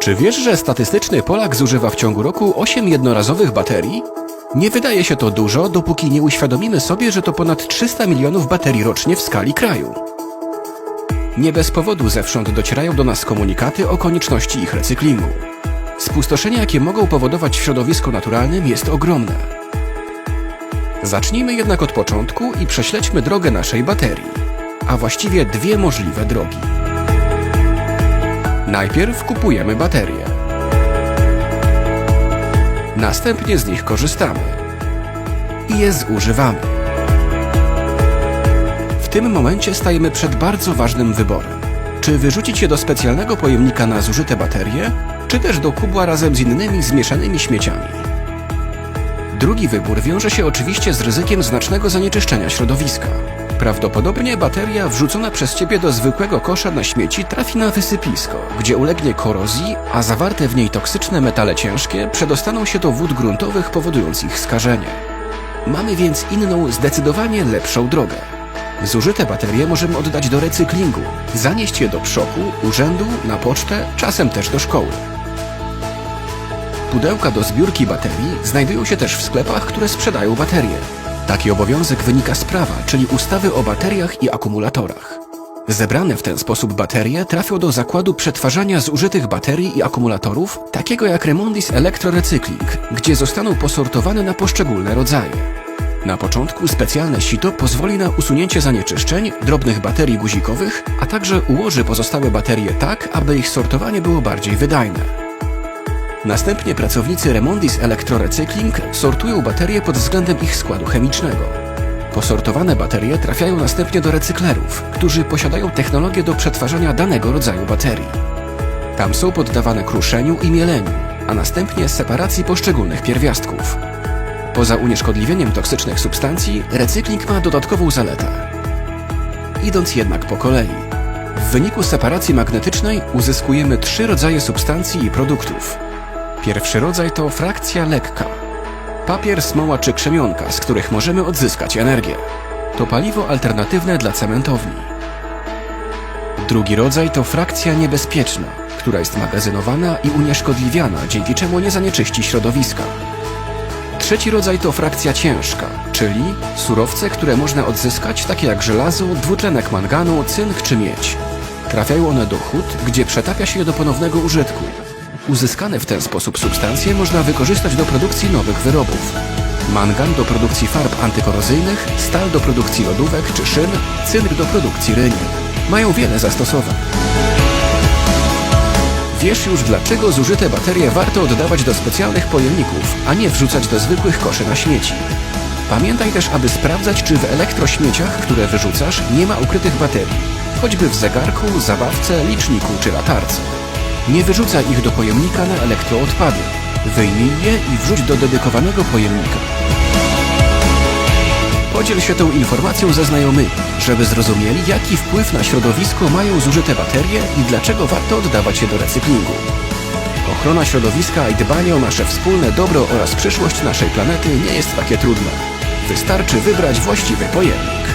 Czy wiesz, że statystyczny Polak zużywa w ciągu roku 8 jednorazowych baterii? Nie wydaje się to dużo, dopóki nie uświadomimy sobie, że to ponad 300 milionów baterii rocznie w skali kraju. Nie bez powodu zewsząd docierają do nas komunikaty o konieczności ich recyklingu. Spustoszenie, jakie mogą powodować w środowisku naturalnym, jest ogromne. Zacznijmy jednak od początku i prześledźmy drogę naszej baterii, a właściwie dwie możliwe drogi. Najpierw kupujemy baterie. Następnie z nich korzystamy i je zużywamy. W tym momencie stajemy przed bardzo ważnym wyborem. Czy wyrzucić je do specjalnego pojemnika na zużyte baterie, czy też do kubła razem z innymi zmieszanymi śmieciami? Drugi wybór wiąże się oczywiście z ryzykiem znacznego zanieczyszczenia środowiska. Prawdopodobnie bateria wrzucona przez ciebie do zwykłego kosza na śmieci trafi na wysypisko, gdzie ulegnie korozji, a zawarte w niej toksyczne metale ciężkie przedostaną się do wód gruntowych, powodując ich skażenie. Mamy więc inną, zdecydowanie lepszą drogę. Zużyte baterie możemy oddać do recyklingu, zanieść je do przoku, urzędu, na pocztę, czasem też do szkoły. Pudełka do zbiórki baterii znajdują się też w sklepach, które sprzedają baterie. Taki obowiązek wynika z prawa, czyli ustawy o bateriach i akumulatorach. Zebrane w ten sposób baterie trafią do zakładu przetwarzania zużytych baterii i akumulatorów, takiego jak Remondis Electrorecycling, gdzie zostaną posortowane na poszczególne rodzaje. Na początku specjalne sito pozwoli na usunięcie zanieczyszczeń, drobnych baterii guzikowych, a także ułoży pozostałe baterie tak, aby ich sortowanie było bardziej wydajne. Następnie pracownicy Remondis Electrorecycling sortują baterie pod względem ich składu chemicznego. Posortowane baterie trafiają następnie do recyklerów, którzy posiadają technologię do przetwarzania danego rodzaju baterii. Tam są poddawane kruszeniu i mieleniu, a następnie separacji poszczególnych pierwiastków. Poza unieszkodliwieniem toksycznych substancji, recykling ma dodatkową zaletę. Idąc jednak po kolei, w wyniku separacji magnetycznej uzyskujemy trzy rodzaje substancji i produktów. Pierwszy rodzaj to frakcja lekka. Papier, smoła czy krzemionka, z których możemy odzyskać energię. To paliwo alternatywne dla cementowni. Drugi rodzaj to frakcja niebezpieczna, która jest magazynowana i unieszkodliwiana, dzięki czemu nie zanieczyści środowiska. Trzeci rodzaj to frakcja ciężka, czyli surowce, które można odzyskać, takie jak żelazo, dwutlenek manganu, cynk czy miedź. Trafiają one do hut, gdzie przetapia się je do ponownego użytku. Uzyskane w ten sposób substancje można wykorzystać do produkcji nowych wyrobów. Mangan do produkcji farb antykorozyjnych, stal do produkcji lodówek czy szyn, cynk do produkcji ryni. Mają wiele zastosowań. Wiesz już dlaczego zużyte baterie warto oddawać do specjalnych pojemników, a nie wrzucać do zwykłych koszy na śmieci. Pamiętaj też, aby sprawdzać, czy w elektrośmieciach, które wyrzucasz, nie ma ukrytych baterii, choćby w zegarku, zabawce, liczniku czy latarce. Nie wyrzucaj ich do pojemnika na elektroodpady. Wyjmij je i wrzuć do dedykowanego pojemnika. Podziel się tą informacją ze znajomymi, żeby zrozumieli, jaki wpływ na środowisko mają zużyte baterie i dlaczego warto oddawać je do recyklingu. Ochrona środowiska i dbanie o nasze wspólne dobro oraz przyszłość naszej planety nie jest takie trudne. Wystarczy wybrać właściwy pojemnik.